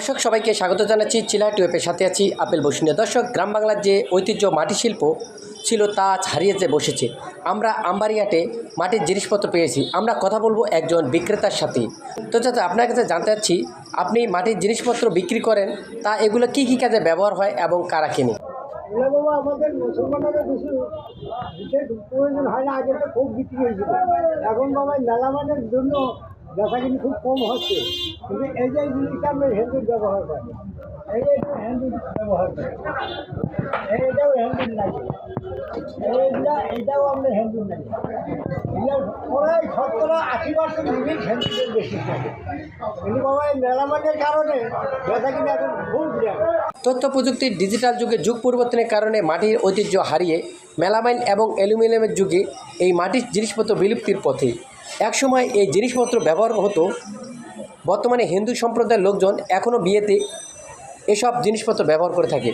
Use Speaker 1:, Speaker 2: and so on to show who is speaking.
Speaker 1: দর্শক, সবাইকে স্বাগত জানাচ্ছি। চিলাহাট ওয়েপের সাথে আছি আপেল বসুনিয়া দর্শক, গ্রাম বাংলার যে ঐতিহ্য মাটি শিল্প ছিল তা আজ হারিয়ে যে বসেছে। আমরা আম্বারিয়াটে মাটির জিনিসপত্র পেয়েছি। আমরা কথা বলব একজন বিক্রেতার সাথে। তো চাচা, আপনার কাছে জানতে চাচ্ছি, আপনি মাটির জিনিসপত্র বিক্রি করেন, তা এগুলো কী কী কাজে ব্যবহার হয় এবং কারা কেনে?
Speaker 2: আমাদের বিশেষ প্রয়োজন হয় না, আগে খুব বিক্রি হয়েছিল। এখন বাবা মেলামানের জন্য বেচা কিনি খুব কম হচ্ছে। কিন্তু এই যে জিনিসটা আমরা হ্যান্ডেল ব্যবহার করি। এই যে হ্যান্ডেল ব্যবহার করি। এইটাও হ্যান্ডেল লাগে এইটা এইটাও আমরা হ্যান্ডেল লাগে প্রায় শতকরা আশি পার্সেন্ট জিনিস হ্যান্ডেলের বেশি থাকে। কিন্তু বাবা, এই মেলামানের কারণে বেচা কিনি এখন খুব
Speaker 1: তথ্য প্রযুক্তির ডিজিটাল যুগে যুগ পরিবর্তনের কারণে মাটির ঐতিহ্য হারিয়ে মেলামাইন এবং অ্যালুমিনিয়ামের যুগে এই মাটির জিনিসপত্র বিলুপ্তির পথে। একসময় এই জিনিসপত্র ব্যবহার হতো। বর্তমানে হিন্দু সম্প্রদায়ের লোকজন এখনও বিয়েতে এসব জিনিসপত্র ব্যবহার করে থাকে।